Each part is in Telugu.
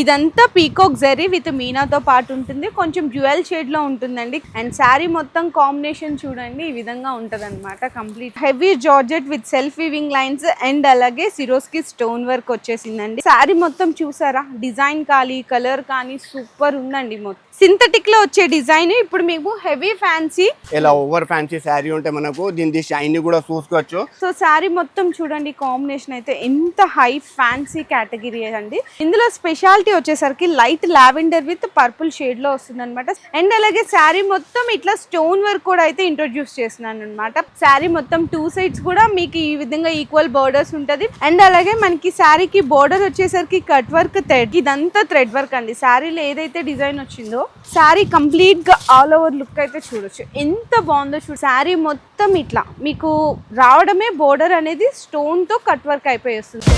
ఇదంతా పీకాక్ జరీ విత్ మీనాతో పాటు ఉంటుంది. కొంచెం జ్యువెల్ షేడ్లో ఉంటుందండి. అండ్ శారీ మొత్తం కాంబినేషన్ చూడండి ఈ విధంగా ఉంటది అనమాట complete heavy georgette with self weaving lines and అలాగే సిరోస్కి స్టోన్ వర్క్ వచ్చేసిందండి. శారీ మొత్తం చూసారా? డిజైన్ కానీ కలర్ కానీ సూపర్ ఉందండి మొత్తం. సింథటిక్లో వచ్చే డిజైన్ ఇప్పుడు మీకు హెవీ ఫ్యాన్సీ ఇలా ఓవర్ ఫ్యాన్సీ శారీ ఉంటే మనకు దీని షైన్ కూడా చూసుకోవచ్చు. సో శారీ మొత్తం చూడండి కాంబినేషన్ అయితే ఎంత హై ఫ్యాన్సీ కేటగిరీ అండి. ఇందులో స్పెషాలిటీ వచ్చేసరికి లైట్ లావెండర్ విత్ పర్పుల్ షేడ్లో వస్తుంది అనమాట అండ్ అలాగే శారీ మొత్తం ఇట్లా స్టోన్ వర్క్ కూడా అయితే ఇంట్రొడ్యూస్ చేస్తున్నాను అనమాట శారీ మొత్తం టూ సైడ్స్ కూడా మీకు ఈ విధంగా ఈక్వల్ బోర్డర్స్ ఉంటది. అండ్ అలాగే మనకి శారీకి బోర్డర్ వచ్చేసరికి కట్ వర్క్ థ్రెడ్ ఇదంతా థ్రెడ్ వర్క్ అండి. శారీలో ఏదైతే డిజైన్ వచ్చిందో శారీ కంప్లీట్గా ఆల్ ఓవర్ లుక్ అయితే చూడొచ్చు. ఎంత బాగుందో చూడు. శారీ మొత్తం ఇట్లా మీకు రావడమే బోర్డర్ అనేది స్టోన్తో కట్ వర్క్ అయిపోయి వస్తుంది.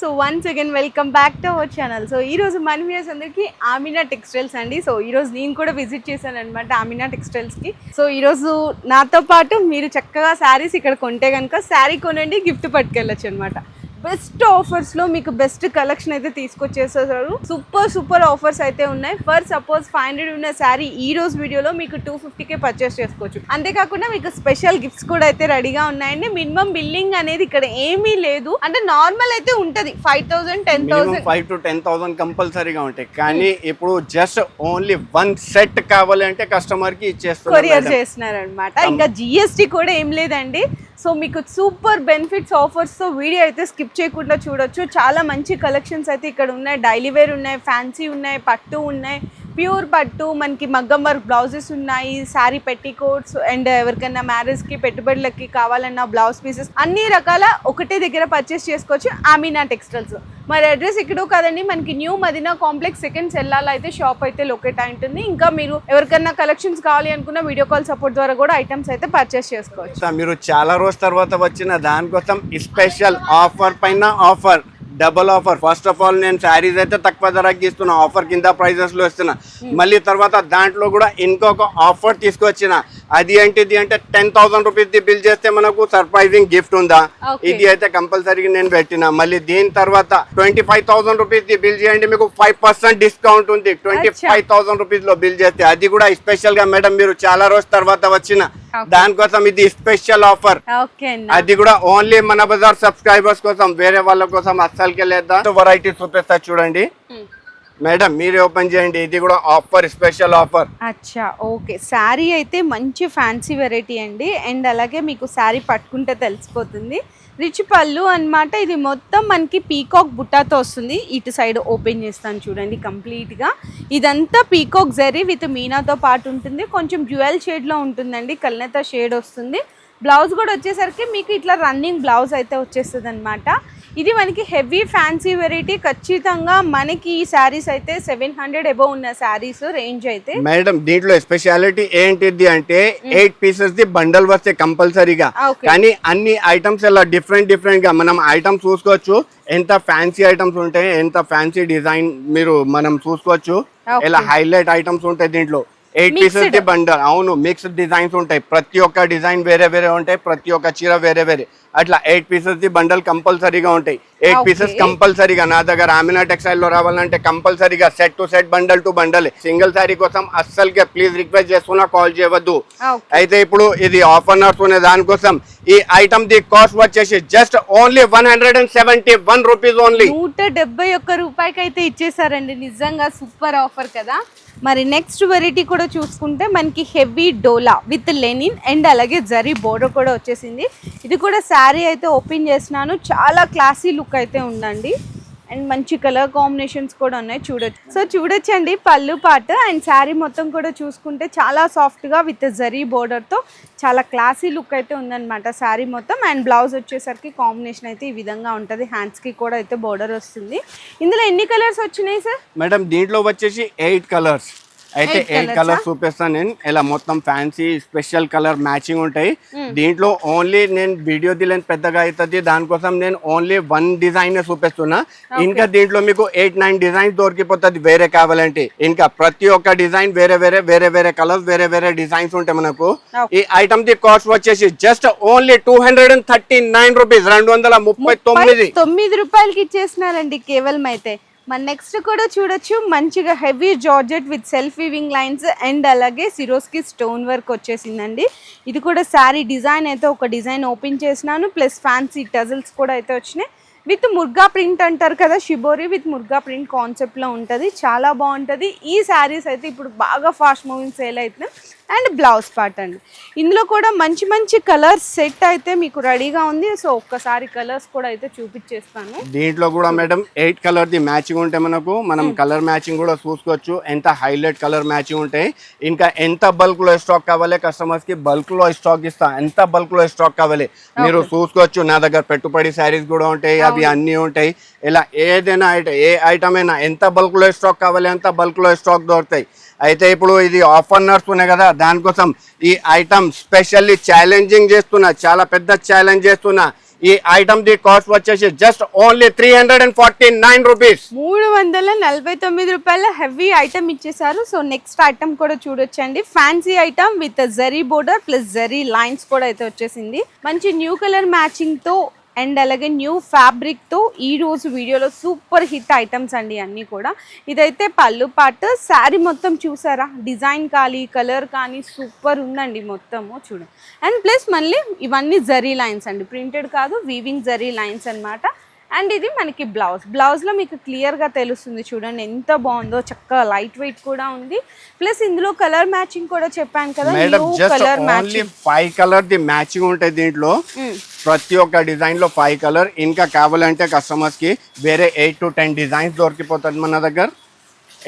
So once again welcome back to our channel so ఈ రోజు మన వ్యూస్ అందరికి ఆమినా టెక్స్టైల్స్ అండి. సో ఈరోజు నేను కూడా విజిట్ చేశాను అనమాట ఆమినా టెక్స్టైల్స్కి. సో ఈరోజు నాతో పాటు మీరు చక్కగా శారీస్ ఇక్కడ కొంటే కనుక శారీ కొనండి గిఫ్ట్ పట్టుకెళ్ళచ్చు అనమాట బెస్ట్ ఆఫర్స్లో మీకు బెస్ట్ కలెక్షన్ అయితే తీసుకొచ్చేసారు. సూపర్ సూపర్ ఆఫర్స్ అయితే ఉన్నాయి. ఫర్ సపోజ్ ఫైవ్ హండ్రెడ్ ఉన్న శారీ ఈ రోజు వీడియోలో మీకు టూ ఫిఫ్టీకే పర్చేస్ చేసుకోవచ్చు. అంతేకాకుండా మీకు స్పెషల్ గిఫ్ట్స్ కూడా అయితే రెడీగా ఉన్నాయండి. మినిమం బిల్లింగ్ అనేది ఇక్కడ ఏమీ లేదు. అంటే నార్మల్ అయితే ఉంటది. Five thousand ten thousand five to ten thousand కంపల్సరీగా ఉంటాయి. కానీ ఇప్పుడు జస్ట్ ఓన్లీ వన్ సెట్ కావాలి అంటే కస్టమర్కి కొరియర్ చేస్తున్నారు అనమాట ఇంకా జిఎస్టీ కూడా ఏం లేదండి. సో మీకు సూపర్ బెనిఫిట్స్ ఆఫర్స్తో వీడియో అయితే స్కిప్ చేయకుండా చూడొచ్చు. చాలా మంచి కలెక్షన్స్ అయితే ఇక్కడ ఉన్నాయి. డైలీ వేర్ ఉన్నాయి ఫ్యాన్సీ ఉన్నాయి పట్టు ఉన్నాయి. ప్యూర్ పట్టు మనకి మగ్గం వర్క్ బ్లౌజెస్ ఉన్నాయి శారీ పెట్టి కోట్స్ అండ్ ఎవరికైనా మ్యారేజ్కి పెట్టుబడులకి కావాలన్నా బ్లౌజ్ పీసెస్ అన్ని రకాల ఒకటే దగ్గర పర్చేస్ చేసుకోవచ్చు. ఆమీనా టెక్స్టైల్స్ మరి అడ్రస్ ఇక్కడ కదండి మనకి న్యూ మదీనా కాంప్లెక్స్ సెకండ్ సెల్లాలో అయితే షాప్ అయితే లొకేట్ అయి ఉంటుంది. ఇంకా మీరు ఎవరికైనా కలెక్షన్స్ కావాలి అనుకున్న వీడియో కాల్ సపోర్ట్ ద్వారా కూడా ఐటమ్స్ అయితే పర్చేస్ చేసుకోవచ్చు. మీరు చాలా రోజు తర్వాత వచ్చిన దానికోసం స్పెషల్ ఆఫర్ పైన offer double offer. First of all నేను శారీస్ అయితే తక్కువ ధరకి ఇస్తున్నా ఆఫర్ కింద ప్రైజెస్లో ఇస్తున్నా. మళ్ళీ తర్వాత దాంట్లో కూడా ఇంకొక ఆఫర్ తీసుకొచ్చిన. అది ఏంటిది అంటే ten thousand rupees the bill చేస్తే మనకు సర్ప్రైజింగ్ గిఫ్ట్ ఉందా. ఇది అయితే కంపల్సరీగా నేను పెట్టిన. మళ్ళీ దీని తర్వాత twenty five thousand rupees the bill చేయండి మీకు ఫైవ్ పర్సెంట్ డిస్కౌంట్ ఉంది. ట్వంటీ ఫైవ్ థౌసండ్ రూపీస్లో బిల్ చేస్తే. అది కూడా స్పెషల్గా మేడం మీరు చాలా రోజు తర్వాత వచ్చిన. దానికోసం ఇది స్పెషల్ ఆఫర్ అది కూడా ఓన్లీ మన బజార్ సబ్స్క్రైబర్స్ కోసం వేరే వాళ్ళ కోసం అస్సలకే లేదా. వెరైటీ చూపిస్తా చూడండి. మేడం మీరే ఓపెన్ చేయండి. ఇది కూడా ఆఫర్ స్పెషల్ ఆఫర్ అచ్చా ఓకే శారీ అయితే మంచి ఫ్యాన్సీ వెరైటీ అండి. అండ్ అలాగే మీకు శారీ పట్టుకుంటే తెలిసిపోతుంది. రిచ్ పళ్ళు అన్నమాట. ఇది మొత్తం మనకి పీకాక్ బుట్టాతో వస్తుంది. ఇటు సైడ్ ఓపెన్ చేస్తాను చూడండి కంప్లీట్గా. ఇదంతా పీకాక్ జరీ విత్ మీనాతో పాటు ఉంటుంది. కొంచెం జ్యువెల్ షేడ్లో ఉంటుందండి. కల్నేత షేడ్ వస్తుంది. బ్లౌజ్ కూడా వచ్చేసరికి మీకు ఇట్లా రన్నింగ్ బ్లౌజ్ అయితే వచ్చేస్తుంది అనమాట ఇది మనకి హెవీ ఫ్యాన్సీ వెరైటీ. ఖచ్చితంగా మనకి ఈ శారీస్ అయితే సెవెన్ హండ్రెడ్ అబౌవ్ ఉన్న శారీస్ రేంజ్ అయితే. మేడం దీంట్లో స్పెషాలిటీ ఏంటిది అంటే ఎయిట్ పీసెస్ ది బండల్ వస్తే కంపల్సరీగా. కానీ అన్ని ఐటమ్స్ ఇలా డిఫరెంట్ డిఫరెంట్గా మనం ఐటమ్స్ చూసుకోవచ్చు. ఎంత ఫ్యాన్సీ ఐటమ్స్ ఉంటాయి ఎంత ఫ్యాన్సీ డిజైన్ మీరు మనం చూసుకోవచ్చు. ఇలా హైలైట్ ఐటమ్స్ ఉంటాయి దీంట్లో. ఎయిట్. పీసెస్ ది బండల్ అవును మిక్స్డ్ డిజైన్స్ ఉంటాయి. ప్రతి ఒక్క డిజైన్ వేరే వేరే ఉంటాయి ప్రతి ఒక్క చీర వేరే వేరే. అట్లా ఎయిట్ పీసెస్ ది బండల్ కంపల్సరీగా ఉంటాయి. ఎయిట్. పీసెస్ కంపల్సరీగా నా దగ్గర ఆమినా టెక్స్టైల్లో రావాలంటే కంపల్సరీగా set to set bundle to bundle single saree కోసం అస్సలుగా ప్లీజ్ రిక్వెస్ట్ చేస్తున్నా కాల్ చేయవద్దు. అయితే ఇప్పుడు ఇది ఆఫర్ నడుస్తున్న దానికోసం ఈ ఐటమ్ ది కాస్ట్ వచ్చేసి just only one hundred and seventy one rupees only నూట డెబ్బై ఒక్క రూపాయికి అయితే ఇచ్చేసారండి. నిజంగా సూపర్ ఆఫర్ కదా. మరి నెక్స్ట్ వెరైటీ కూడా చూసుకుంటే మనకి heavy dola with linen and అలాగే జరీ బోర్డర్ కూడా వచ్చేసింది. ఇది కూడా శారీ అయితే ఓపెన్ చేసినాను. చాలా క్లాసీ లుక్ అయితే ఉందండి. అండ్ మంచి కలర్ కాంబినేషన్స్ కూడా ఉన్నాయి. చూడొచ్చు. సో చూడొచ్చండి పళ్ళు పాట. అండ్ శారీ మొత్తం కూడా చూసుకుంటే చాలా సాఫ్ట్గా విత్ జరీ బోర్డర్తో చాలా క్లాసీ లుక్ అయితే ఉందన్నమాట శారీ మొత్తం. అండ్ బ్లౌజ్ వచ్చేసరికి కాంబినేషన్ అయితే ఈ విధంగా ఉంటుంది. హ్యాండ్స్కి కూడా అయితే బోర్డర్ వస్తుంది. ఇందులో ఎన్ని కలర్స్ వచ్చినాయి సార్ మేడం దీంట్లో వచ్చేసి ఎయిట్ కలర్స్ అయితే ఎయిట్ కలర్స్ చూపిస్తాను నేను. ఇలా మొత్తం ఫ్యాన్సీ స్పెషల్ కలర్ మ్యాచింగ్ ఉంటాయి. Hmm. దీంట్లో ఓన్లీ నేను వీడియో దిలేని పెద్దగా అవుతుంది. దానికోసం నేను ఓన్లీ వన్ డిజైన్ చూపిస్తున్నా. ఇంకా దీంట్లో మీకు ఎయిట్ నైన్ డిజైన్ దొరికిపోతుంది వేరే కావాలంటే. ఇంకా ప్రతి ఒక్క డిజైన్ వేరే వేరే వేరే వేరే కలర్స్ వేరే వేరే డిజైన్స్ ఉంటాయి మనకు. ఈ ఐటమ్ ది కాస్ట్ వచ్చేసి just only two hundred and thirty nine rupees రెండు వందల ముప్పై తొమ్మిది. తొమ్మిది రూపాయలకి ఇచ్చేసినారండి కేవలం అయితే. మన నెక్స్ట్ కూడా చూడొచ్చు. మంచిగా heavy georgette with self weaving lines and అలాగే సిరోస్కి స్టోన్ వర్క్ వచ్చేసిందండి. ఇది కూడా శారీ డిజైన్ అయితే ఒక డిజైన్ ఓపెన్ చేసినాను. ప్లస్ ఫ్యాన్సీ టజల్స్ కూడా అయితే వచ్చినాయి. విత్ ముర్గా ప్రింట్ అంటారు కదా షిబోరి విత్ ముర్గా ప్రింట్ కాన్సెప్ట్లో ఉంటుంది. చాలా బాగుంటుంది. ఈ శారీస్ అయితే ఇప్పుడు బాగా ఫాస్ట్ మూవింగ్ సేల్ అవుతున్నాయి. అండ్ బ్లౌజ్ పార్ట్ అండి. ఇందులో కూడా మంచి మంచి కలర్స్ సెట్ అయితే మీకు రెడీగా ఉంది. సో ఒక్కసారి కలర్స్ కూడా అయితే చూపించేస్తాను. దీంట్లో కూడా madam eight colour the matching ఉంటే మనకు మనం కలర్ మ్యాచింగ్ కూడా చూసుకోవచ్చు. ఎంత హైలైట్ కలర్ మ్యాచింగ్ ఉంటాయి ఇంకా ఎంత బల్క్లో స్టాక్ కావాలి కస్టమర్స్కి బల్క్లో స్టాక్ ఇస్తా. ఎంత బల్క్లో స్టాక్ కావాలి మీరు చూసుకోవచ్చు. నా దగ్గర పెట్టుబడి శారీస్ కూడా ఉంటాయి అవి అన్ని ఉంటాయి. ఇలా ఏదైనా ఐటమ్ ఏ ఐటమ్ అయినా ఎంత బల్క్లో స్టాక్ కావాలి అంత బల్క్లో స్టాక్ దొరుకుతాయి. అయితే ఇప్పుడు ఇది ఆఫర్ నడుస్తున్నాయి కదా దానికోసం ఈ ఐటమ్ స్పెషల్లీ ఛాలెంజింగ్ చేస్తున్నా చాలా పెద్ద ఛాలెంజ్ చేస్తున్నా. ఈ ఐటమ్ ది కాస్ట్ వచ్చేసి just only three hundred and forty nine rupees. మూడు వందల నలభై తొమ్మిది రూపాయల హెవీ ఐటమ్ ఇచ్చేసారు సో నెక్స్ట్ ఐటమ్ కూడా చూడొచ్చండి. Fancy item with zari border plus zari lines కూడా అయితే వచ్చేసింది. మంచి న్యూ కలర్ మ్యాచింగ్తో అండ్ అలాగే న్యూ ఫ్యాబ్రిక్తో ఈ రోజు వీడియోలో సూపర్ హిట్ ఐటమ్స్ అండి అన్నీ కూడా. ఇదైతే పళ్ళు పాటు శారీ మొత్తం చూసారా? డిజైన్ కానీ కలర్ కానీ సూపర్ ఉందండి మొత్తము చూడండి అండ్ ప్లస్ మళ్ళీ ఇవన్నీ జరీ లైన్స్ అండి. ప్రింటెడ్ కాదు వీవింగ్ జరీ లైన్స్ అన్నమాట. అండ్ ఇది మనకి బ్లౌజ్. బ్లౌజ్లో మీకు క్లియర్గా తెలుస్తుంది చూడండి ఎంత బాగుందో. చక్కగా లైట్ వెయిట్ కూడా ఉంది. ప్లస్ ఇందులో కలర్ మ్యాచింగ్ కూడా చెప్పాను కదా colour matching. Five colour the matching ఉంటాయి దీంట్లో. ప్రతి ఒక్క డిజైన్లో ఫైవ్ కలర్ ఇంకా కావాలంటే కస్టమర్స్కి వేరే ఎయిట్ టు టెన్ డిజైన్స్ దొరికిపోతుంది మన దగ్గర.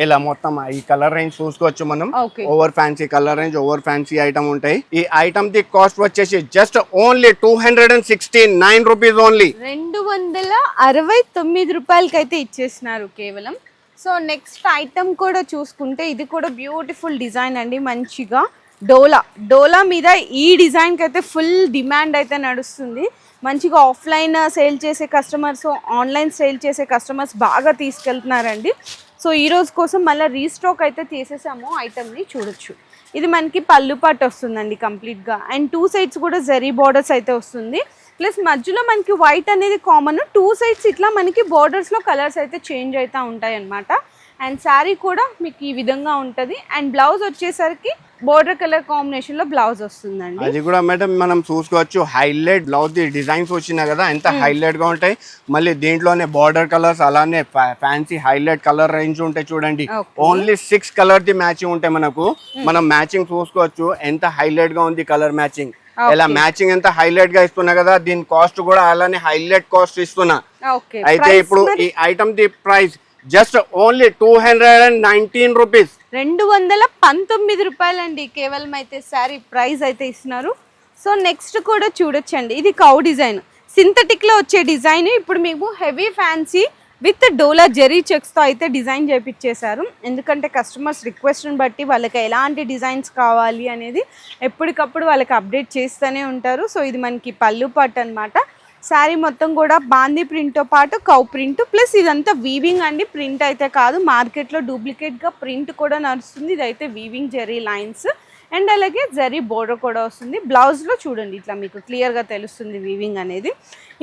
ఇలా మొత్తం ఈ కలర్ రేంజ్ చూసుకోవచ్చు మనం. Over fancy colour range over fancy item ఉంటాయి. ఈ ఐటమ్ ది కాస్ట్ వచ్చేసి just only two hundred and sixty nine rupees only రెండు వందల అరవై తొమ్మిది రూపాయలకైతే ఇచ్చేసినారు కేవలం. సో నెక్స్ట్ ఐటమ్ కూడా చూసుకుంటే ఇది కూడా బ్యూటిఫుల్ డిజైన్ అండి. మంచిగా డోలా. డోలా మీద ఈ డిజైన్కి అయితే ఫుల్ డిమాండ్ అయితే నడుస్తుంది. మంచిగా ఆఫ్లైన్ సేల్ చేసే కస్టమర్స్ ఆన్లైన్ సేల్ చేసే కస్టమర్స్ బాగా తీసుకెళ్తున్నారండి. సో ఈ రోజు కోసం మళ్ళీ రీస్టాక్ అయితే తీసేసాము ఐటమ్ని చూడొచ్చు. ఇది మనకి పళ్ళు పాటు వస్తుందండి కంప్లీట్గా. అండ్ టూ సైడ్స్ కూడా జరీ బార్డర్స్ అయితే వస్తుంది. ప్లస్ మధ్యలో మనకి వైట్ అనేది కామన్. టూ సైడ్స్ ఇట్లా మనకి బార్డర్స్లో కలర్స్ అయితే చేంజ్ అవుతూ ఉంటాయి అన్నమాట అండ్ శారీ కూడా మీకు ఈ విధంగా ఉంటుంది. అండ్ బ్లౌజ్ వచ్చేసరికి బోర్డర్ కలర్ కాంబినేషన్లో బ్లౌజ్ వస్తుందండి. అది కూడా మేడం మనం చూసుకోవచ్చు. హైలైట్ బ్లౌజ్ ది డిజైన్స్ వచ్చినాయి కదా ఎంత హైలైట్గా ఉంటాయి. మళ్ళీ దీంట్లోనే బార్డర్ కలర్స్ అలానే ఫ్యాన్సీ హైలైట్ కలర్ రేంజ్ ఉంటాయి చూడండి. Only six colour the matching ఉంటాయి మనకు. మనం మ్యాచింగ్ చూసుకోవచ్చు. ఎంత హైలైట్గా ఉంది కలర్ మ్యాచింగ్ ఇలా మ్యాచింగ్ ఎంత హైలైట్గా ఇస్తున్నా కదా దీని కాస్ట్ కూడా అలానే హైలైట్ కాస్ట్ ఇస్తున్నా. అయితే ఇప్పుడు ఈ item the price just only two hundred and nineteen rupees. రెండు వందల పంతొమ్మిది రూపాయలండి. కేవలం అయితే శారీ ప్రైస్ అయితే ఇస్తున్నారు. సో నెక్స్ట్ కూడా చూడొచ్చండి. ఇది కౌ డిజైన్. సింథటిక్లో వచ్చే డిజైన్. ఇప్పుడు మీకు heavy fancy with dola zari చెక్స్తో అయితే డిజైన్ చేపించేశారు ఎందుకంటే కస్టమర్స్ రిక్వెస్ట్ని బట్టి వాళ్ళకి ఎలాంటి డిజైన్స్ కావాలి అనేది ఎప్పటికప్పుడు వాళ్ళకి అప్డేట్ చేస్తూనే ఉంటారు. సో ఇది మనకి పళ్ళు పాట్ అనమాట శారీ మొత్తం కూడా బాందీ ప్రింట్తో పాటు కౌ ప్రింట్ ప్లస్ ఇదంతా వీవింగ్ అండి. ప్రింట్ అయితే కాదు మార్కెట్లో డూప్లికేట్గా ప్రింట్ కూడా నడుస్తుంది. ఇదైతే వీవింగ్ జరీ లైన్స్ అండ్ అలాగే జరీ బోర్డర్ కూడా వస్తుంది. బ్లౌజ్లో చూడండి ఇట్లా మీకు క్లియర్గా తెలుస్తుంది వీవింగ్ అనేది.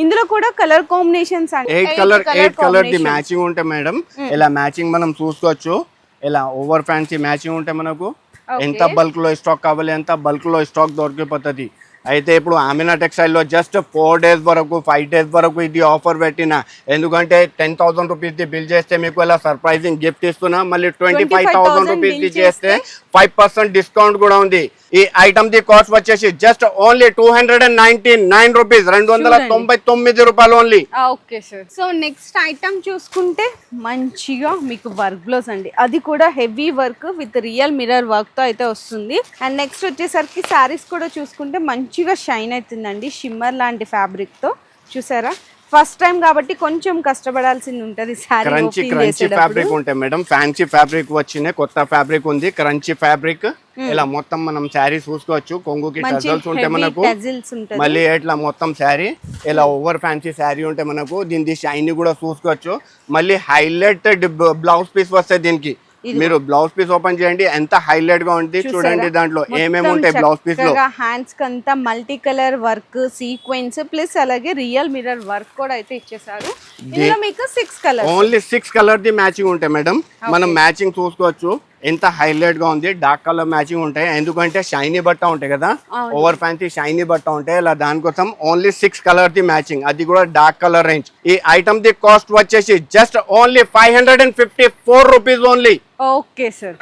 ఇందులో కూడా colour combinations eight colour eight colour the matching ఉంటాయి మేడం ఇలా మ్యాచింగ్ మనం చూసుకోవచ్చు. ఇలా ఓవర్ ఫ్యాన్సీ మ్యాచింగ్ ఉంటాయి మనకు ఎంత బల్క్లో స్టాక్ కావాలి ఎంత బల్క్లో స్టాక్ దొరికిపోతుంది. అయితే ఇప్పుడు ఆమినా టెక్స్టైల్లో జస్ట్ ఫోర్ డేస్ వరకు ఫైవ్ డేస్ వరకు ఇది ఆఫర్ పెట్టిన. ఎందుకంటే ten thousand rupees the bill చేస్తే మీకు ఇలా సర్ప్రైజింగ్ గిఫ్ట్ ఇస్తున్నా మళ్ళీ ట్వంటీ ఫైవ్ థౌసండ్ 25,000 రూపీస్ ది bill చేస్తే ఫైవ్ పర్సెంట్ డిస్కౌంట్ కూడా ఉంది. ఈ ఐటమ్ ది కాస్ట్ వచ్చేసి just only two hundred and ninety nine rupees రెండు వందల తొంభై తొమ్మిది రూపాయలు only okay sir so next item చూసుకుంటే మంచిగా మీకు వర్క్ బ్లౌజ్ అండి. అది కూడా heavy work with real mirror వర్క్తో అయితే వస్తుంది. అండ్ నెక్స్ట్ వచ్చేసరికి శారీస్ కూడా చూసుకుంటే మంచిగా షైన్ అవుతుందండి. షిమ్మర్ లాంటి ఫ్యాబ్రిక్తో. చూసారా? ఫస్ట్ టైం కాబట్టి కొంచెం కష్టపడాల్సింది ఉంటది క్రంచీ క్రంచీ ఫ్యాబ్రిక్ ఉంటాయి మేడం ఫ్యాన్సీ ఫ్యాబ్రిక్ వచ్చినాయి కొత్త ఫ్యాబ్రిక్ ఉంది. క్రంచీ ఫ్యాబ్రిక్ ఇలా మొత్తం మనం శారీ చూసుకోవచ్చు. కొంగుకి టజల్స్ ఉంటే మనకు మళ్ళీ ఇట్లా మొత్తం శారీ ఇలా ఓవర్ ఫ్యాన్సీ శారీ ఉంటే మనకు దీని షైన్ కూడా చూసుకోవచ్చు. మళ్ళీ హైలైట్ బ్లౌజ్ పీస్ వస్తాయి దీనికి. మీరు బ్లౌజ్ పీస్ ఓపెన్ చేయండి. ఎంత హైలైట్గా ఉంది చూడండి దాంట్లో ఏమేమి ఉంటాయి బ్లౌజ్ పీస్లో హ్యాండ్స్ అంతా multi colour work sequence plus అలాగే రియల్ మిర్రర్ వర్క్ కూడా అయితే ఇచ్చేసారు. ఇందులో మీకు six colour only six colour the matching ఉంటాయి మేడం మనం మ్యాచింగ్ చూసుకోవచ్చు. ఎంత హైలైట్గా ఉంది. డార్క్ కలర్ మ్యాచింగ్ ఉంటాయి. ఎందుకంటే షైనీ బట్ట ఉంటాయి కదా. ఓవర్ ఫ్యాన్సీ షైనీ బట్ట ఉంటాయి ఇలా దానికోసం only six colour the matching. అది కూడా డార్క్ కలర్ రేంజ్. ఈ ఐటమ్ ది కాస్ట్ వచ్చేసి just only five hundred and fifty four rupees only. Okay sir.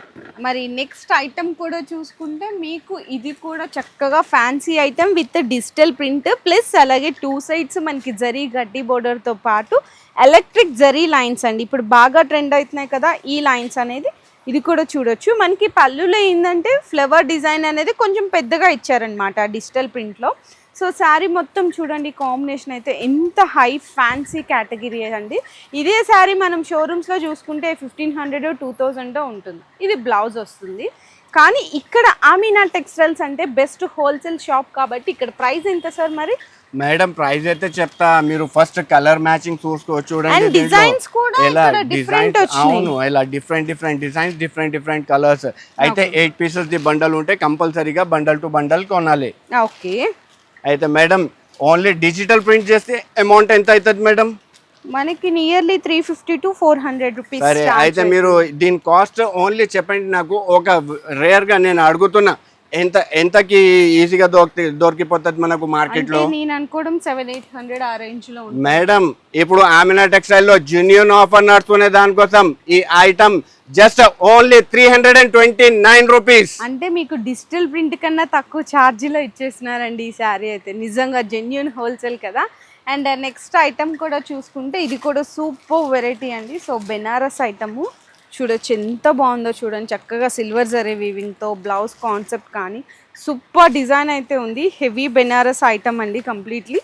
మరి నెక్స్ట్ ఐటమ్ కూడా చూసుకుంటే మీకు ఇది కూడా చక్కగా fancy item with digital print plus అలాగే టూ సైడ్స్ మనకి జరీ గడ్డి border తో పాటు ఎలక్ట్రిక్ జరీ లైన్స్ అండి. ఇప్పుడు బాగా ట్రెండ్ అవుతున్నాయి కదా ఈ లైన్స్ అనేది. ఇది కూడా చూడొచ్చు. మనకి పళ్ళులో ఏంటంటే ఫ్లవర్ డిజైన్ అనేది కొంచెం పెద్దగా ఇచ్చారనమాట డిజిటల్ ప్రింట్లో సో శారీ మొత్తం చూడండి కాంబినేషన్ అయితే ఎంత హై ఫ్యాన్సీ కేటగిరీ అండి. ఇదే శారీ మనం షోరూమ్స్లో చూసుకుంటే ఫిఫ్టీన్ హండ్రెడ్ టూ థౌజండ్ ఉంటుంది. ఇది బ్లౌజ్ వస్తుంది. కానీ ఇక్కడ ఆమీనా టెక్స్టైల్స్ అంటే బెస్ట్ హోల్సేల్ షాప్ కాబట్టి ఇక్కడ ప్రైస్ ఎంత సార్ మరి? మేడం ప్రైస్ అయితే చెప్తా. మీరు ఫస్ట్ కలర్ మ్యాచింగ్ చూసుకోవచ్చు చూడండి. designs కూడా డిజైన్. అవును ఇలా different different designs different different colours. అయితే ఎయిట్ పీసెస్ ది బండల్ ఉంటే కంపల్సరీగా బండల్ టు బండల్ కొనాలి. ఓకే. అయితే మేడం ఓన్లీ డిజిటల్ ప్రింట్ చేస్తే అమౌంట్ ఎంత అవుతుంది మేడం? మనకి nearly three fifty to four hundred rupees సరే అయితే మీరు దీని కాస్ట్ ఓన్లీ చెప్పండి నాకు. ఒక రేర్గా నేను అడుగుతున్నా ఎంత ఎంతకి ఈజీగా దొరికి దొరికిపోతుంది మనకు మార్కెట్లో నేను అనుకోవడం సెవెన్ ఎయిట్ హండ్రెడ్ ఆ రేంజ్లో ఉంది మేడం ఇప్పుడు ఆమినా టెక్స్టైల్లో జూనియర్ ఆఫర్ నడుచుకునే దానికోసం ఈ item just only three hundred and twenty nine rupees అంటే మీకు డిజిటల్ ప్రింట్ కన్నా తక్కువ ఛార్జీలో ఇచ్చేసినారండి ఈ శారీ అయితే. నిజంగా జెన్యున్ హోల్సేల్ కదా. అండ్ నెక్స్ట్ ఐటమ్ కూడా చూసుకుంటే ఇది కూడా సూపర్ వెరైటీ అండి. So Banaras item. చూడొచ్చు ఎంత బాగుందో చూడండి. చక్కగా సిల్వర్ జరీ వీవింగ్తో బ్లౌజ్ కాన్సెప్ట్ కానీ సూపర్ డిజైన్ అయితే ఉంది. హెవీ బెనారస్ ఐటమ్ అండి కంప్లీట్లీ.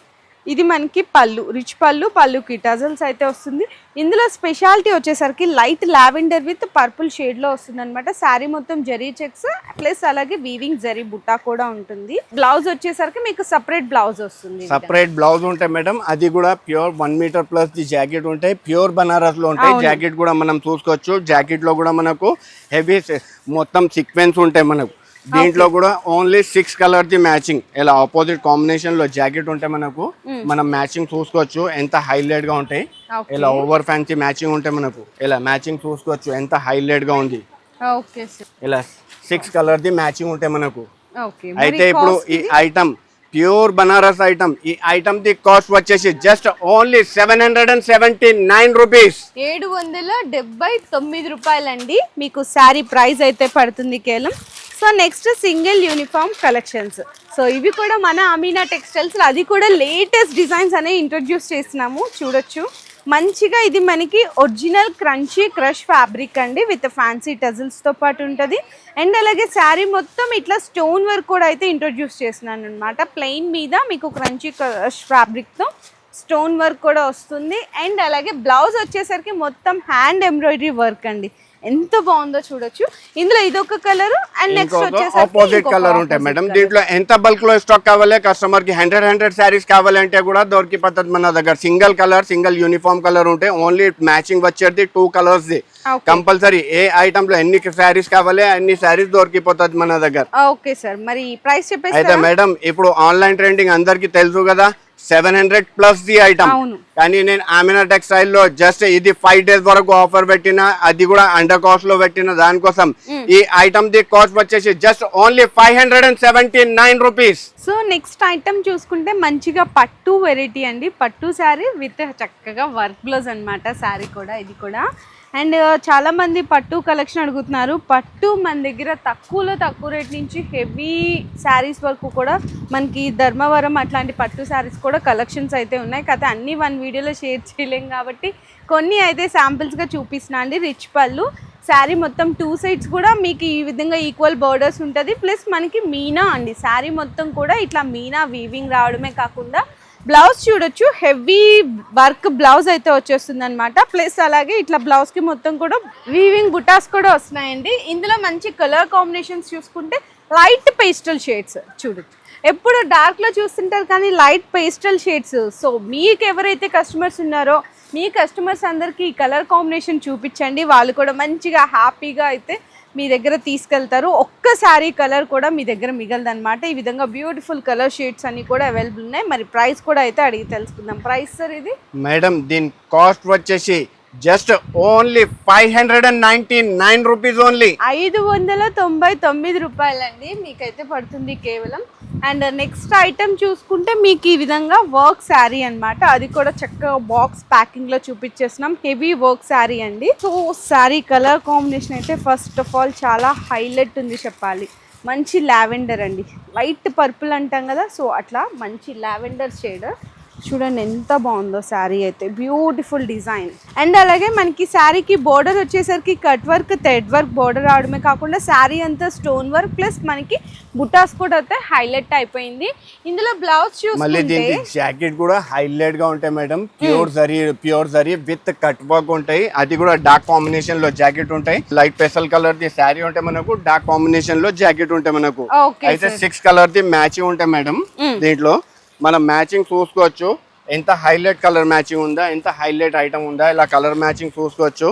ఇది మనకి పళ్ళు రిచ్ పళ్ళు పళ్ళుకి టజల్స్ అయితే వస్తుంది. ఇందులో స్పెషాలిటీ వచ్చేసరికి లైట్ లావెండర్ విత్ పర్పుల్ షేడ్లో వస్తుంది అనమాట శారీ మొత్తం జరీ చెక్స్ ప్లస్ అలాగే వీవింగ్ జరీ బుట్టా కూడా ఉంటుంది. బ్లౌజ్ వచ్చేసరికి మీకు సపరేట్ బ్లౌజ్ వస్తుంది. సపరేట్ బ్లౌజ్ ఉంటాయి మేడం. అది కూడా ప్యూర్ వన్ మీటర్ ప్లస్ ది జాకెట్ ఉంటాయి. ప్యూర్ బనారస్లో ఉంటాయి జాకెట్ కూడా మనం చూసుకోవచ్చు. జాకెట్లో కూడా మనకు హెవీ మొత్తం సీక్వెన్స్ ఉంటాయి మనకు. దీంట్లో కూడా only six colour the matching ఇలా ఆపోజిట్ కాంబినేషన్లో జాకెట్ ఉంటే మనకు మనం మ్యాచింగ్ చూసుకోవచ్చు ఎంత హైలైట్గా ఉంటాయి. ఇలా ఓవర్ ఫ్యాన్సీ మ్యాచింగ్ ఉంటే మనకు ఇలా మ్యాచింగ్ చూసుకోవచ్చు ఎంత హైలైట్గా ఉంది. ఇలా సిక్స్ కలర్ ది మ్యాచింగ్ ఉంటాయి మనకు. అయితే ఇప్పుడు ఈ ఐటమ్ ప్యూర్ బనారస్ ఐటమ్ ఈ ఐటమ్ ది కాస్ట్ వచ్చేసి just only seven hundred and seventy nine rupees ఏడు వందల డెబ్బై తొమ్మిది రూపాయలండి. మీకు శారీ ప్రైస్ అయితే పడుతుంది కేవలం so next single uniform collections. So ఇవి కూడా మన అమీనా టెక్స్టైల్స్. అది కూడా లేటెస్ట్ డిజైన్స్ అనేవి ఇంట్రొడ్యూస్ చేసినాము చూడొచ్చు. మంచిగా ఇది మనకి ఒరిజినల్ క్రంచీ క్రష్ ఫ్యాబ్రిక్ అండి. విత్ ఫ్యాన్సీ టజిల్స్తో పాటు ఉంటుంది. అండ్ అలాగే శారీ మొత్తం ఇట్లా స్టోన్ వర్క్ కూడా అయితే ఇంట్రొడ్యూస్ చేసినాను అనమాట ప్లెయిన్ మీద మీకు క్రంచీ క్రష్ ఫ్యాబ్రిక్తో స్టోన్ వర్క్ కూడా వస్తుంది. అండ్ అలాగే బ్లౌజ్ వచ్చేసరికి మొత్తం హ్యాండ్ ఎంబ్రాయిడరీ వర్క్ అండి. ఎంత బాగుందో చూడొచ్చు. ఇందులో ఇదొక colour and next opposite colour ఉంటాయి మేడం. దీంట్లో ఎంత బల్క్లో స్టాక్ కావాలి కస్టమర్కి హండ్రెడ్ హండ్రెడ్ శారీస్ కావాలంటే కూడా దొరికి పద్ధతి మన దగ్గర. Single colour single uniform colour ఉంటే ఓన్లీ మ్యాచింగ్ వచ్చేది టూ కలర్స్ ది. కంపల్సరీ ఏ ఐటమ్లో ఎన్ని శారీస్ కావాలి అన్ని శారీస్ దొరికిపోతుంది మన దగ్గర. ఓకే సార్ మరి ప్రైస్ అయితే చెప్పేస్తారా మేడం ఇప్పుడు ఆన్లైన్ ట్రెండింగ్ అందరికి తెలుసు కదా seven hundred plus the item. కానీ నేను ఆమెనా టెక్స్టైల్లో జస్ట్ ఇది ఫైవ్ డేస్ వరకు ఆఫర్ పెట్టిన అది కూడా అండర్ కాస్ట్లో పెట్టిన దానికోసం ఈ ఐటమ్ ది కాస్ట్ వచ్చేసి just only five hundred and seventy nine rupees so next item చూసుకుంటే మంచిగా పట్టు వెరైటీ అండి. పట్టు శారీ విత్ చక్కగా వర్క్ బ్లౌజ్ అన్నమాట శారీ కూడా ఇది కూడా. అండ్ చాలామంది పట్టు కలెక్షన్ అడుగుతున్నారు. పట్టు మన దగ్గర తక్కువలో తక్కువ రేట్ నుంచి హెవీ శారీస్ వరకు కూడా మనకి ధర్మవరం అట్లాంటి పట్టు శారీస్ కూడా కలెక్షన్స్ అయితే ఉన్నాయి. కదా అన్నీ వన్ వీడియోలో షేర్ చేయలేం కాబట్టి కొన్ని అయితే శాంపిల్స్గా చూపిస్తున్నా అండి. రిచ్ పళ్ళు. శారీ మొత్తం టూ సైడ్స్ కూడా మీకు ఈ విధంగా ఈక్వల్ బోర్డర్స్ ఉంటుంది. ప్లస్ మనకి మీనా అండి. శారీ మొత్తం కూడా ఇట్లా మీనా వీవింగ్ రావడమే కాకుండా బ్లౌజ్ చూడొచ్చు. హెవీ వర్క్ బ్లౌజ్ అయితే వచ్చేస్తుంది అనమాట ప్లస్ అలాగే ఇట్లా బ్లౌజ్కి మొత్తం కూడా వీవింగ్ బుటాస్ కూడా వస్తున్నాయండి. ఇందులో మంచి కలర్ కాంబినేషన్స్ చూసుకుంటే లైట్ పేస్టల్ షేడ్స్ చూడొచ్చు ఎప్పుడు డార్క్లో చూస్తుంటారు కానీ లైట్ పేస్టల్ షేడ్స్. సో మీకు ఎవరైతే కస్టమర్స్ ఉన్నారో మీ కస్టమర్స్ అందరికీ ఈ కలర్ కాంబినేషన్ చూపించండి. వాళ్ళు కూడా మంచిగా హ్యాపీగా అయితే మీ దగ్గర తీసుకెళ్తారు. ఒక్క శారీ కలర్ కూడా మీ దగ్గర మిగలదన్నమాట. ఈ విధంగా బ్యూటిఫుల్ కలర్ షేడ్స్ అన్ని కూడా అవైలబుల్ ఉన్నాయి. మరి ప్రైస్ కూడా అయితే అడిగి తెలుసుకుందాం. ప్రైస్ సార్ ఇది? మేడం దీని కాస్ట్ వచ్చేసి just only five hundred and ninety nine rupees only ఐదు వందల తొంభై తొమ్మిది రూపాయలండి. మీకైతే పడుతుంది కేవలం అండ్ నెక్స్ట్ ఐటమ్ చూసుకుంటే మీకు ఈ విధంగా వర్క్ శారీ అనమాట అది కూడా చక్కగా బాక్స్ ప్యాకింగ్లో చూపించేసినాం చూపించేస్తున్నాం. హెవీ వర్క్ శారీ అండి. సో శారీ కలర్ కాంబినేషన్ అయితే ఫస్ట్ ఆఫ్ ఆల్ చాలా హైలైట్ ఉంది చెప్పాలి. మంచి లావెండర్ అండి. లైట్ పర్పుల్ అంటాం కదా సో అట్లా మంచి లావెండర్ షేడ్. చూడండి ఎంత బాగుందో శారీ అయితే. బ్యూటిఫుల్ డిజైన్ అండ్ అలాగే మనకి శారీకి బోర్డర్ వచ్చేసరికి cut work thread work border రావడమే కాకుండా శారీ అంతా స్టోన్ వర్క్ ప్లస్ మనకి బుటాస్ కూడా అయితే హైలైట్ అయిపోయింది. ఇందులో బ్లౌజ్ చూసుకుంటే జాకెట్ కూడా హైలైట్గా ఉంటాయి madam. Pure zari pure zari with cut work ఉంటాయి. అది కూడా డార్క్ కాంబినేషన్లో జాకెట్ ఉంటాయి. లైట్ పెసల్ కలర్ ది శారీ ఉంటాయి మనకు డార్క్ కాంబినేషన్లో జాకెట్ ఉంటాయి మనకు. అయితే సిక్స్ కలర్ ది మ్యాచింగ్ ఉంటాయి మేడం దీంట్లో. మనం మ్యాచింగ్ చూసుకోవచ్చు. ఎంత హైలైట్ కలర్ మ్యాచింగ్ ఉందా ఎంత హైలైట్ ఐటమ్ ఉందా ఇలా కలర్ మ్యాచింగ్ చూసుకోవచ్చు.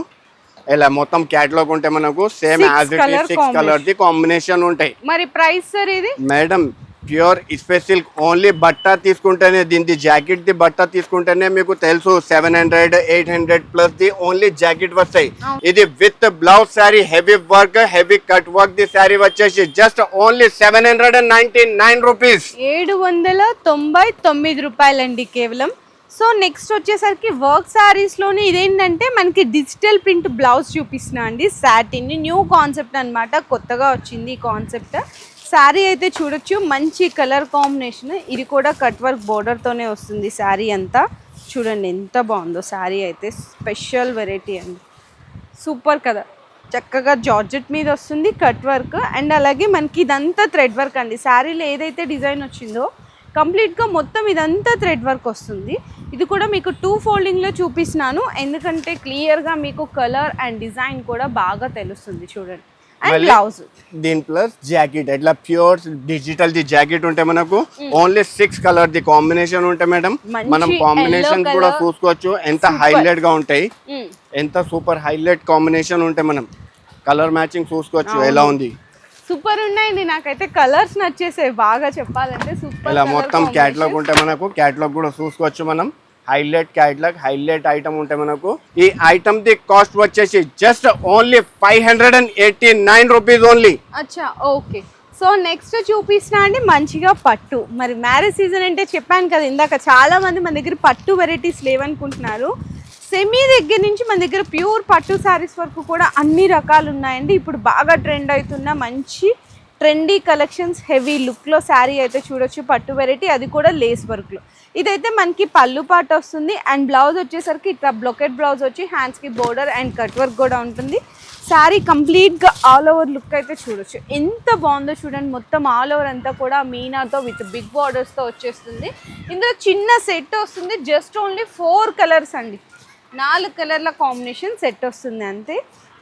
ఇలా మొత్తం క్యాటలాగ్ ఉంటే మనకు same as it six colour the combination ఉంటాయి. మరి ప్రైస్ సార్ ఇది? మేడం ప్యూర్ స్పెషల్ ఓన్లీ బట్ట తీసుకుంటేనే దీని జాకెట్ ది బట్ట తీసుకుంటేనే మీకు తెలుసు seven hundred eight hundred plus the only jacket వస్తాయి. ఇది with blouse sari heavy work heavy cut work the sari వచ్చేసి just only seven hundred and ninety nine rupees. ఏడు వందల తొంభై తొమ్మిది రూపాయలండి కేవలం. సో నెక్స్ట్ వచ్చేసరికి వర్క్ శారీస్లోని ఇదేంటంటే మనకి డిజిటల్ ప్రింట్ బ్లౌజ్ చూపిస్తున్నా అండి. సాటిన్ న్యూ కాన్సెప్ట్ అన్నమాట. కొత్తగా వచ్చింది ఈ కాన్సెప్ట్ శారీ అయితే చూడొచ్చు. మంచి కలర్ కాంబినేషన్. ఇది కూడా కట్ వర్క్ బోర్డర్తోనే వస్తుంది శారీ అంతా. చూడండి ఎంత బాగుందో శారీ అయితే. స్పెషల్ వెరైటీ అండి. సూపర్ కదా. చక్కగా జార్జెట్ మీద వస్తుంది కట్ వర్క్. అండ్ అలాగే మనకి ఇదంతా థ్రెడ్ వర్క్ అండి. శారీలో ఏదైతే డిజైన్ వచ్చిందో కంప్లీట్గా మొత్తం ఇదంతా థ్రెడ్ వర్క్ వస్తుంది. ఇది కూడా మీకు టూ ఫోల్డింగ్లో చూపిస్తున్నాను. ఎందుకంటే క్లియర్గా మీకు కలర్ అండ్ డిజైన్ కూడా బాగా తెలుస్తుంది చూడండి. And blouse. దీని ప్లస్ జాకెట్ ఇట్లా ప్యూర్ డిజిటల్ ది జాకెట్ ఉంటే మనకు only six colour the combination ఉంటాయి మేడం మనం కాంబినేషన్ కూడా. చూసుకోవచ్చు. ఎంత హైలైట్గా ఉంటాయి. ఎంత సూపర్ హైలైట్ కాంబినేషన్ ఉంటాయి మనం కలర్ మ్యాచింగ్ చూసుకోవచ్చు. ఎలా ఉంది? సూపర్ ఉన్నాయండి. నాకైతే కలర్స్ నచ్చేసాయి. బాగా చెప్పాలంటే సూపర్ ఇలా మొత్తం క్యాటలాగ్ ఉంటే మనకు క్యాటలాగ్ కూడా చూసుకోవచ్చు మనం. హైలైట్ క్యాటలాగ్ హైలైట్ ఐటమ్ ఉంటాయి మనకు ఈ ఐటమ్ ది కాస్ట్ వచ్చేసి just only five hundred and eighty nine rupees only. అచ్చా ఓకే. సో నెక్స్ట్ చూపిస్తున్నా అండి మంచిగా పట్టు. మరి మ్యారేజ్ సీజన్ అంటే చెప్పాను కదా ఇందాక చాలా మంది మన దగ్గర పట్టు వెరైటీస్ లేవనుకుంటున్నారు. సెమీ దగ్గర నుంచి మన దగ్గర ప్యూర్ పట్టు శారీస్ వరకు కూడా అన్ని రకాలు ఉన్నాయండి. ఇప్పుడు బాగా ట్రెండ్ అవుతున్న మంచి ట్రెండీ కలెక్షన్స్ హెవీ లుక్లో శారీ అయితే చూడొచ్చు పట్టు వెరైటీ అది కూడా లేస్ వర్క్లో. ఇదైతే మనకి పళ్ళు పాట వస్తుంది అండ్ బ్లౌజ్ వచ్చేసరికి ఇట్లా బ్లొకెట్ బ్లౌజ్ వచ్చి హ్యాండ్స్కి బోర్డర్ అండ్ కట్ వర్క్ కూడా ఉంటుంది. శారీ కంప్లీట్గా ఆల్ ఓవర్ లుక్ అయితే చూడొచ్చు. ఎంత బాగుందో చూడండి మొత్తం ఆల్ ఓవర్ అంతా కూడా మీనాతో విత్ బిగ్ బార్డర్స్తో వచ్చేస్తుంది. ఇందులో చిన్న సెట్ వస్తుంది జస్ట్ ఓన్లీ ఫోర్ కలర్స్ అండి. నాలుగు కలర్ల కాంబినేషన్ సెట్ వస్తుంది అంతే.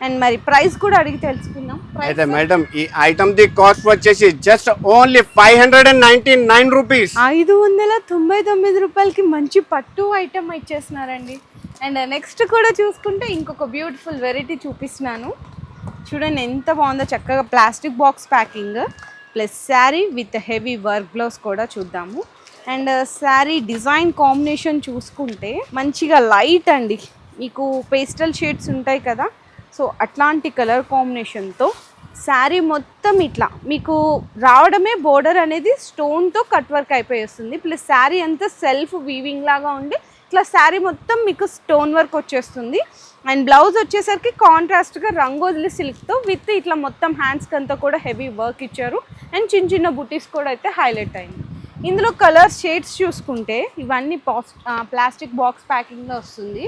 అండ్ మరి ప్రైస్ కూడా అడిగి తెలుసుకుందాం. అయితే మేడం ఈ ఐటమ్ ది కాస్ట్ వచ్చేసి just only five hundred and ninety nine rupees ఐదు వందల తొంభై తొమ్మిది రూపాయలకి మంచి పట్టు ఐటమ్ ఇచ్చేస్తున్నారండి. అండ్ నెక్స్ట్ కూడా చూసుకుంటే ఇంకొక బ్యూటిఫుల్ వెరైటీ చూపిస్తున్నాను. చూడండి ఎంత బాగుందో చక్కగా plastic box packing plus sari with heavy work blouse కూడా చూద్దాము. అండ్ శారీ డిజైన్ కాంబినేషన్ చూసుకుంటే మంచిగా లైట్ అండి. మీకు పేస్టల్ షేడ్స్ ఉంటాయి కదా సో అట్లాంటి కలర్ కాంబినేషన్తో శారీ మొత్తం ఇట్లా. మీకు రావడమే బోర్డర్ అనేది స్టోన్తో కట్ వర్క్ అయిపోయి వస్తుంది. ప్లస్ శారీ అంతా సెల్ఫ్ వీవింగ్ లాగా ఉండి ఇట్లా శారీ మొత్తం మీకు స్టోన్ వర్క్ వచ్చేస్తుంది. అండ్ బ్లౌజ్ వచ్చేసరికి కాంట్రాస్ట్గా రంగోజులు సిల్క్తో విత్ ఇట్లా మొత్తం హ్యాండ్స్కి అంతా కూడా హెవీ వర్క్ ఇచ్చారు. అండ్ చిన్న చిన్న బుటీస్ కూడా అయితే హైలైట్ అయింది. ఇందులో కలర్ షేడ్స్ చూసుకుంటే ఇవన్నీ పాస్ ప్లాస్టిక్ బాక్స్ ప్యాకింగ్లో వస్తుంది.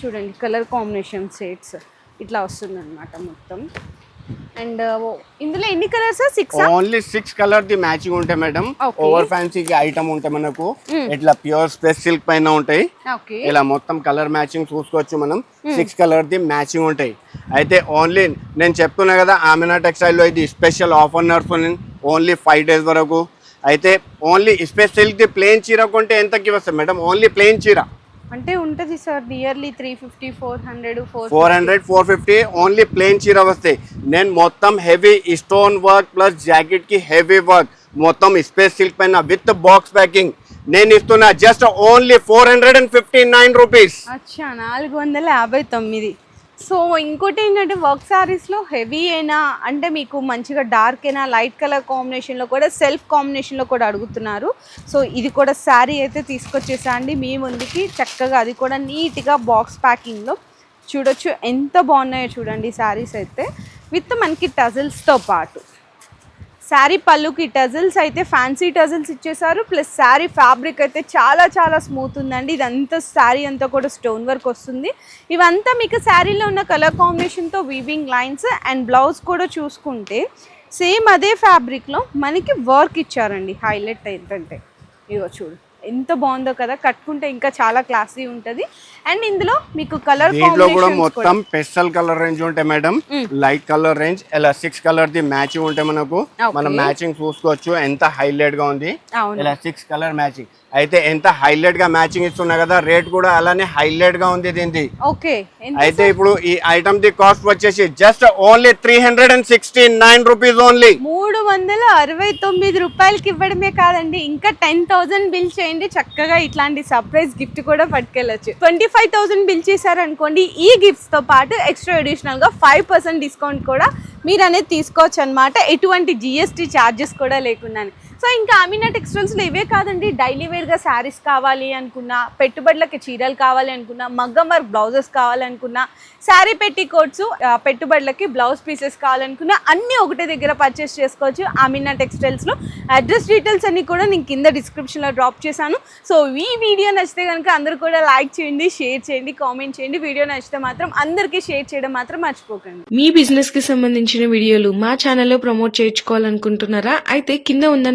చూడండి కలర్ కాంబినేషన్ షేడ్స్. ఇట్లా వస్తుంది అనమాట మొత్తం. అండ్ ఇందులో ఎన్ని colours? Six only six colour the matching ఉంటాయి మేడం. ఓవర్ ఫ్యాన్సీకి ఐటమ్ ఉంటాయి మనకు. ఇట్లా ప్యూర్ స్పెస్ సిల్క్ పైన ఉంటాయి. ఇలా మొత్తం కలర్ మ్యాచింగ్ చూసుకోవచ్చు మనం. సిక్స్ కలర్ ది మ్యాచింగ్ ఉంటాయి. అయితే ఓన్లీ నేను చెప్తున్నా కదా ఆమెనా టెక్స్టైల్లో ఇది స్పెషల్ ఆఫర్ నడుస్తుంది ఓన్లీ ఫైవ్ డేస్ వరకు. అయితే ఓన్లీ స్పెషల్ ది ప్లేన్ చీర కొంటే ఎంతకి వస్తుంది మేడం ఓన్లీ ప్లేన్ చీర. అంటే ఉంటుంది sir nearly three fifty four hundred four four hundred four fifty only plain చీర వస్తాయి నేను మొత్తం హెవీ స్టోన్ వర్క్ ప్లస్ జాకెట్కి హెవీ వర్క్ మొత్తం స్పేస్ సిల్క్ పైన విత్ బాక్స్ ప్యాకింగ్ నేను ఇస్తున్నా just only four hundred and fifty nine rupees అచ్చా నాలుగు వందల యాభై తొమ్మిది. సో ఇంకోటి ఏంటంటే వర్క్ శారీస్లో హెవీ అయినా అంటే మీకు మంచిగా డార్క్ అయినా లైట్ కలర్ కాంబినేషన్లో కూడా సెల్ఫ్ కాంబినేషన్లో కూడా అడుగుతున్నారు. సో ఇది కూడా శారీ అయితే తీసుకొచ్చేసా అండి. మీ ముందుకి చక్కగా అది కూడా నీట్గా బాక్స్ ప్యాకింగ్లో చూడొచ్చు ఎంత బాగున్నాయో చూడండి శారీస్ అయితే. విత్ మనకి టజిల్స్తో పాటు. శారీ పళ్ళుకి టజిల్స్ అయితే ఫ్యాన్సీ టజిల్స్ ఇచ్చేసారు ప్లస్ శారీ ఫ్యాబ్రిక్ అయితే చాలా చాలా స్మూత్ ఉందండి. ఇదంతా శారీ అంతా కూడా స్టోన్ వర్క్ వస్తుంది. ఇవంతా మీకు శారీలో ఉన్న కలర్ కాంబినేషన్తో వీవింగ్ లైన్స్ అండ్ బ్లౌజ్ కూడా చూసుకుంటే సేమ్ అదే ఫ్యాబ్రిక్లో మనకి వర్క్ ఇచ్చారండి. హైలైట్ ఏంటంటే ఇగో చూడు. ఎంత బాగుందో కదా కట్టుకుంటే ఇంకా చాలా క్లాసీ ఉంటుంది. అండ్ ఇందులో మీకు కలర్ దీంట్లో కూడా మొత్తం పెస్టల్ కలర్ రేంజ్ ఉంటాయి మేడం లైట్ కలర్ రేంజ్ ఇలా సిక్స్ కలర్ ది మ్యాచింగ్ ఉంటాయి మనకు మనం మ్యాచింగ్ చూసుకోవచ్చు ఎంత హైలైట్గా ఉంది. ఇలా సిక్స్ కలర్ మ్యాచింగ్. అయితే ఎంత హైలైట్గా మ్యాచింగ్ ఇస్తున్నా కదా రేట్ కూడా అలానే హైలైట్గా ఉంది దీనిది. ఓకే అయితే ఇప్పుడు ఈ ఐటమ్ ది కాస్ట్ వచ్చేసి just only three hundred and sixty nine rupees only మూడు వందల అరవై తొమ్మిది రూపాయలకి ఇవ్వడమే కాదండి ఇంకా టెన్ థౌసండ్ బిల్ చేయండి చక్కగా ఇట్లాంటి సర్ప్రైజ్ గిఫ్ట్ కూడా పట్టుకెళ్ళచ్చు. ట్వంటీ ఫైవ్ థౌసండ్ బిల్ చేశారనుకోండి ఈ గిఫ్ట్స్తో పాటు ఎక్స్ట్రా అడిషనల్గా ఫైవ్ పర్సెంట్ డిస్కౌంట్ కూడా మీరు అనేది తీసుకోవచ్చు అనమాట ఎటువంటి జిఎస్టీ ఛార్జెస్ కూడా లేకుండా సో ఇంకా అమీనా టెక్స్టైల్స్లో ఇవే కాదండి. డైలీ వేర్గా శారీస్ కావాలి అనుకున్నా పెట్టుబడులకి చీరలు కావాలి అనుకున్నా మగ్గం వర్క్ బ్లౌజెస్ కావాలనుకున్నా శారీ పెట్టి కోట్స్ పెట్టుబడులకి బ్లౌజ్ పీసెస్ కావాలనుకున్నా అన్నీ ఒకటే దగ్గర పర్చేస్ చేసుకోవచ్చు. అమీనా టెక్స్టైల్స్లో అడ్రస్ డీటెయిల్స్ అన్ని కూడా నేను కింద డిస్క్రిప్షన్లో డ్రాప్ చేశాను. సో ఈ వీడియో నచ్చితే కనుక అందరూ కూడా లైక్ చేయండి షేర్ చేయండి కామెంట్ చేయండి. వీడియో నచ్చితే మాత్రం అందరికీ షేర్ చేయడం మాత్రం మర్చిపోకండి. మీ బిజినెస్కి సంబంధించిన వీడియోలు మా ఛానల్లో ప్రమోట్ చేయించుకోవాలనుకుంటున్నారా? అయితే కింద ఉన్న